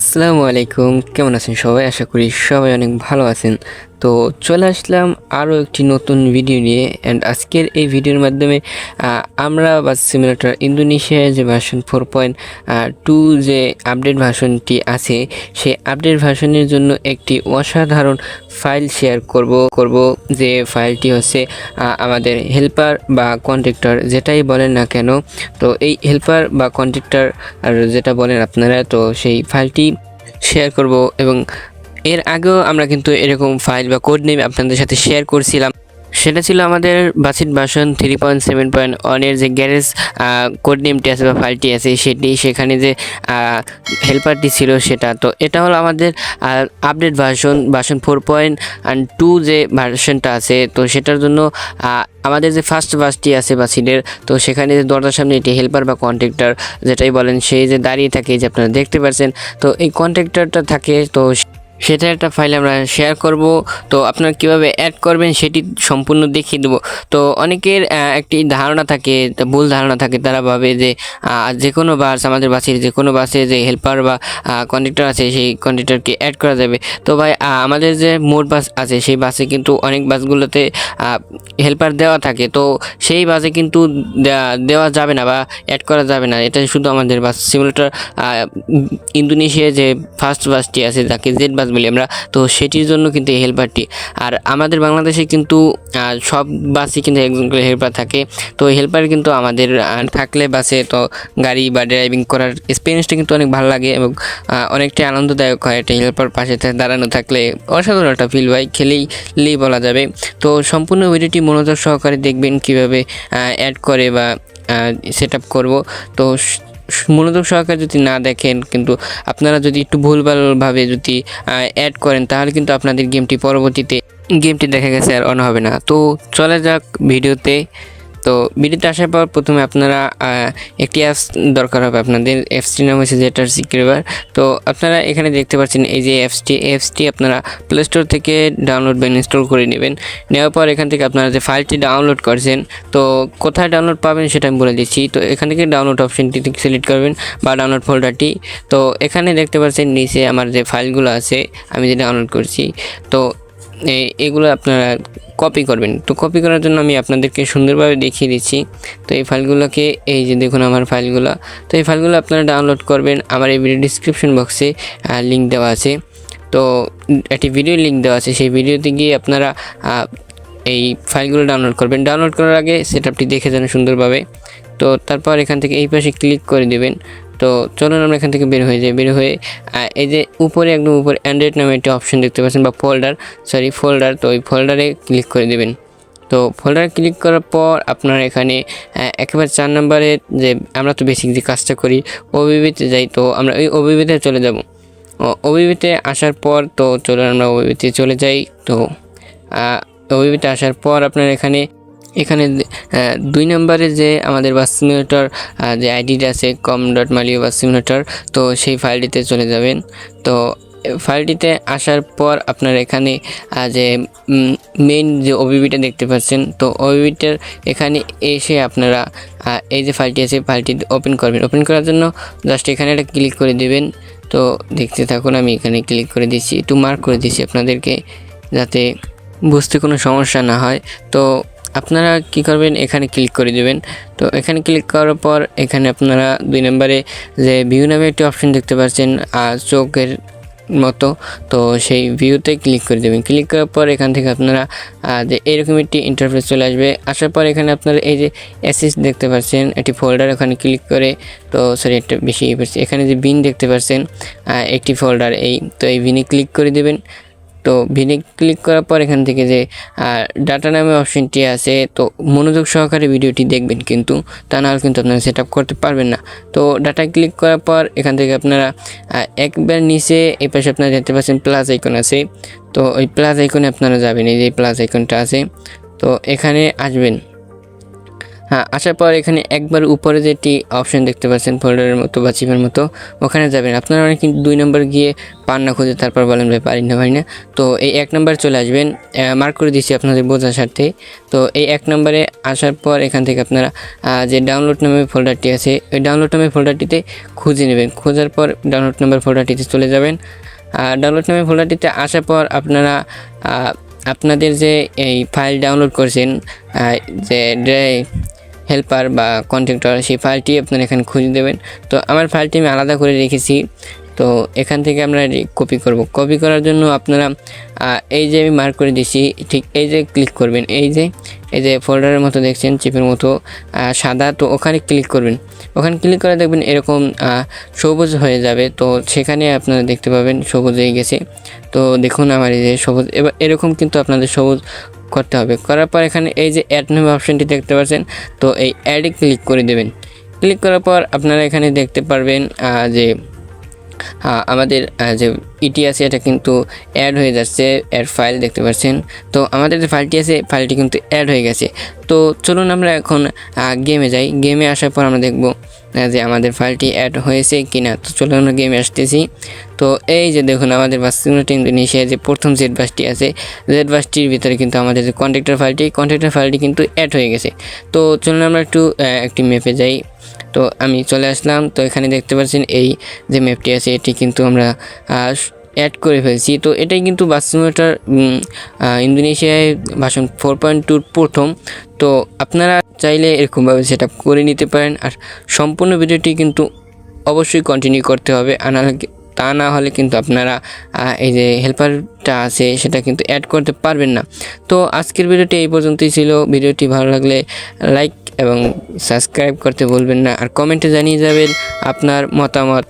আসসালামু আলাইকুম। কেমন আছেন সবাই? আশা করি সবাই অনেক ভালো আছেন। তো চলে আসলাম আরও একটি নতুন ভিডিও নিয়ে অ্যান্ড আজকের এই ভিডিওর মাধ্যমে আমরা বা সিমিলেটার ইন্দোনেশিয়ার যে ভার্সন ফোর পয়েন্ট টু যে আপডেট ভার্সনটি আছে, সেই আপডেট ভার্সনের জন্য একটি অসাধারণ ফাইল শেয়ার করব করব যে ফাইলটি হচ্ছে আমাদের হেল্পার বা কন্ট্রাক্টর যেটাই বলেন না কেন, তো এই হেল্পার বা কন্ট্রাক্টর যেটা বলেন আপনারা, তো সেই ফাইলটি শেয়ার করব এবং এর আগেও আমরা কিন্তু এরকম ফাইল বা কোড নেম আপনাদের সাথে শেয়ার করছিলাম। সেটা ছিল আমাদের Bussid version three point seven point ওয়ানের যে গ্যারেজ কোড নেমটি আছে বা ফাইলটি আছে, সেটি সেখানে যে হেল্পারটি ছিল সেটা। তো এটা হলো আমাদের update version version four point two যে ভার্সনটা আছে, তো সেটার জন্য আমাদের যে ফার্স্ট বাসটি আছে বাসিটের তো সেখানে যে দরজার সামনে এটি হেল্পার বা কন্ট্রাক্টর যেটাই বলেন, সেই যে দাঁড়িয়ে থাকে যে আপনারা দেখতে পাচ্ছেন তো এই কন্ট্রাক্টরটা থাকে, তো সেটা একটা ফাইল আমরা শেয়ার করব। তো আপনারা কীভাবে অ্যাড করবেন সেটি সম্পূর্ণ দেখিয়ে দেবো। তো অনেকের একটি ধারণা থাকে, ভুল ধারণা থাকে, তারা ভাবে যে যে কোনো বাস আমাদের বাসের, যে কোনো বাসে যে হেল্পার বা কন্ডাক্টর আছে, সেই কন্ডাক্টরকে অ্যাড করা যাবে। তো ভাই আমাদের যে মোট বাস আছে, সেই বাসে কিন্তু অনেক বাসগুলোতে হেল্পার দেওয়া থাকে। তো সেই বাসে কিন্তু দেওয়া যাবে না বা অ্যাড করা যাবে না। এটা শুধু আমাদের বাস সিমুলেটর ইন্দোনেশিয়ায় যে ফার্স্ট বাসটি আছে যাকে জেড বাস বলি আমরা তো সেটির জন্য কিন্তু এই হেল্পারটি আর আমাদের বাংলাদেশে কিন্তু সব বাসই কিন্তু একজন করে হেল্পার থাকে। তো হেল্পার কিন্তু আমাদের থাকলে বাসে তো গাড়ি বা ড্রাইভিং করার এক্সপিরিয়েন্সটা কিন্তু অনেক ভালো লাগে এবং অনেকটাই আনন্দদায়ক হয় একটা হেল্পার পাশে দাঁড়ানো থাকলে। অসাধারণ একটা ফিল হয় খেলেই লেই বলা যাবে। তো সম্পূর্ণ ভিডিওটি মনোযোগ সহকারে দেখবেন কীভাবে অ্যাড করে বা সেট আপ করব। তো মনোযোগ সহকারে যদি না দেখেন, কিন্তু আপনারা যদি একটু ভুলভালভাবে যদি অ্যাড করেন, তাহলে কিন্তু আপনাদের গেমটি পরবর্তীতে, গেমটি দেখা গেছে আর অন হবে না। তো চলে যাক ভিডিওতে। তো ভিডিওতে আসার পর প্রথমে আপনারা একটি অ্যাপস দরকার হবে আপনাদের অ্যাপসটির নাম হচ্ছে জেটার সিকিউরিভার তো আপনারা এখানে দেখতে পাচ্ছেন এই যে অ্যাপসটি অ্যাপসটি আপনারা প্লে স্টোর থেকে ডাউনলোড বা ইনস্টল করে নেবেন। নেওয়ার পর এখান থেকে আপনারা যে ফাইলটি ডাউনলোড করছেন, তো কোথায় ডাউনলোড পাবেন সেটা আমি বলে দিচ্ছি। তো এখান থেকে ডাউনলোড অপশনটি সিলেক্ট করবেন বা ডাউনলোড ফোল্ডারটি তো এখানে দেখতে পাচ্ছেন নিচে আমার যে ফাইলগুলো আছে, আমি যে ডাউনলোড করছি। তো এগুলো আপনারা কপি করবেন। তো কপি করার জন্য আমি আপনাদেরকে সুন্দরভাবে দেখিয়ে দিচ্ছি। তো এই ফাইলগুলোকে, এই যে দেখুন আমার ফাইলগুলো, তো এই ফাইলগুলো আপনারা ডাউনলোড করবেন। আমার এই ভিডিও ডিসক্রিপশন বক্সে লিঙ্ক দেওয়া আছে। তো একটি ভিডিও লিঙ্ক দেওয়া আছে। সেই ভিডিওতে গিয়ে আপনারা এই ফাইলগুলো ডাউনলোড করবেন। ডাউনলোড করার আগে সেট আপটি দেখে যান সুন্দরভাবে। তো তারপর এখান থেকে এই পাশে ক্লিক করে দেবেন। তো চলুন আমরা এখান থেকে বের হয়ে যাই। বের হয়ে এই যে উপরে একদম উপরে অ্যান্ড্রয়েড নামে একটি অপশন দেখতে পাচ্ছেন বা ফোল্ডার সরি ফোল্ডার তো ওই ফোল্ডারে ক্লিক করে দেবেন। তো ফোল্ডার ক্লিক করার পর আপনার এখানে একেবারে চার নম্বরে যে আমরা তো বেসিক যে কাজটা করি ওবিবিতে যাই, তো আমরা ওই ওবিবিতে চলে যাব। ওবিবিতে আসার পর তো চলুন আমরা ওবিবিতে চলে যাই। তো ওবিবিতে আসার পর আপনার এখানে এখানে দুই নম্বরে যে আমাদের বাস সিমুলেটর যে আইডিটা আছে কম ডট মালিও বাস সিমুলেটর তো সেই ফাইলটিতে চলে যাবেন। তো ফাইলটিতে আসার পর আপনার এখানে যে মেইন যে ওবিবিটা দেখতে পাচ্ছেন, তো ওবিবিটার এখানে এসে আপনারা এই যে ফাইলটি আছে ফাইলটি ওপেন করবেন। ওপেন করার জন্য জাস্ট এখানে একটা ক্লিক করে দেবেন। তো দেখতে থাকুন, আমি এখানে ক্লিক করে দিচ্ছি, একটু মার্ক করে দিচ্ছি আপনাদেরকে, যাতে বুঝতে কোনো সমস্যা না হয়। তো আপনারা কি করবেন? এখানে ক্লিক করে দেবেন। তো এখানে ক্লিক করার পর এখানে আপনারা দুই নম্বরে যে ভিউ নামে একটি অপশন দেখতে পাচ্ছেন চোখের মতো। তো সেই ভিউতে ক্লিক করে দেবেন। ক্লিক করার পর এখান থেকে আপনারা যে এরকম একটি ইন্টারফেস চলে আসবে। আসার পর এখানে আপনারা এই যে অ্যাসিস দেখতে পাচ্ছেন, একটি ফোল্ডার ওখানে ক্লিক করে, তো সরি একটা বেশি ইয়ে। এখানে যে বিন দেখতে পাচ্ছেন একটি ফোল্ডার এই। তো এই বিনে ক্লিক করে দেবেন। তো ভিনে ক্লিক করার পর এখান থেকে যে ডাটা নামে অপশনটি আছে, তো মনোযোগ সহকারে ভিডিওটি দেখবেন কিন্তু, তা নাহলে কিন্তু আপনারা সেট করতে পারবেন না। তো ডাটা ক্লিক করার পর এখান থেকে আপনারা একবার নিচে এই পাশে আপনারা দেখতে পাচ্ছেন প্লাস আইকন আছে, তো ওই প্লাস আইকনে আপনারা যাবেন, এই যে প্লাস আইকনটা আছে, তো এখানে আসবেন। হ্যাঁ আসার পর এখানে একবার উপরে যেটি অপশন দেখতে পাচ্ছেন ফোল্ডারের মতো বা চিপের মতো, ওখানে যাবেন। আপনারা অনেক কিন্তু দুই নম্বর গিয়ে পান না খুঁজে, তারপর বলেন, ভাই, পারি না পারি না। তো এই এক নম্বর চলে আসবেন মার্ক করে দিচ্ছি আপনাদের বোঝার স্বার্থে। তো এই এক নম্বরে আসার পর এখান থেকে আপনারা যে ডাউনলোড নামে ফোল্ডারটি আছে, ওই ডাউনলোড নামে ফোল্ডারটিতে খুঁজে নেবেন। খোঁজার পর ডাউনলোড নাম্বার ফোল্ডারটিতে চলে যাবেন। আর ডাউনলোড নামে ফোল্ডারটিতে আসার পর আপনারা আপনাদের যে এই ফাইল ডাউনলোড করছেন যে হেল্পার বা কন্ট্রাক্টর সেই ফাইলটি আপনারা এখানে খুঁজে দেবেন। তো আমার ফাইলটি আমি আলাদা করে রেখেছি। তো এখান থেকে আমরা কপি করব। কপি করার জন্য আপনারা এই যে আমি মার্ক করে দিচ্ছি ঠিক এই যে ক্লিক করবেন। এই যে এই যে ফোল্ডারের মতো দেখছেন চিপের মতো সাদা, তো ওখানে ক্লিক করবেন। ওখানে ক্লিক করে দেখবেন এরকম সবুজ হয়ে যাবে। তো সেখানে আপনারা দেখতে পাবেন সবুজ হয়ে গেছে। তো দেখুন আমার এই যে সবুজ, এবার এরকম কিন্তু আপনাদের সবুজ করতে হবে। করার পর এখানে এই যে অ্যাড নামে অপশনটি দেখতে পাচ্ছেন, তো এই অ্যাডে ক্লিক করে দেবেন। ক্লিক করার পর আপনারা এখানে দেখতে পারবেন যে আমাদের যে ইটি আছে, এটা কিন্তু অ্যাড হয়ে যাচ্ছে অ্যাড ফাইল দেখতে পাচ্ছেন। তো আমাদের যে ফাইলটি আছে ফাইলটি কিন্তু অ্যাড হয়ে গেছে। তো চলুন আমরা এখন গেমে যাই। গেমে আসার পর আমরা দেখব যে আমাদের ফাইলটি অ্যাড হয়েছে কিনা। তো চলুন আমরা গেমে আসতেছি। তো এই যে দেখুন, আমাদের বাস্তুনটি ইন্দোনেশিয়া যে প্রথম জেড বাসটি আছে জেড বাসটির ভিতরে কিন্তু আমাদের যে কন্ট্রাক্টর ফাইলটি কন্ট্রাক্টর ফাইলটি কিন্তু অ্যাড হয়ে গেছে। তো চলুন আমরা একটু একটি ম্যাপে যাই। তো আমি চলে আসলাম। তো এখানে দেখতে পাচ্ছেন এই যে ম্যাপটি আছে, এটি কিন্তু আমরা অ্যাড করে ফেলছি। তো এটাই কিন্তু বাসিমোটার ইন্দোনেশিয়ায় ভাষণ ফোর পয়েন্ট টুর প্রথম। তো আপনারা চাইলে এরকমভাবে সেট করে নিতে পারেন। আর সম্পূর্ণ ভিডিওটি কিন্তু অবশ্যই কন্টিনিউ করতে হবে। আর নাহলে কি- তা না হলে কিন্তু আপনারা এই যে হেল্পারটা আছে সেটা কিন্তু অ্যাড করতে পারবেন না। তো আজকের ভিডিওটি এই পর্যন্তই ছিল। ভিডিওটি ভালো লাগলে লাইক এবং সাবস্ক্রাইব করতে বলবেন না। আর কমেন্টে জানিয়ে যাবেন আপনার মতামত।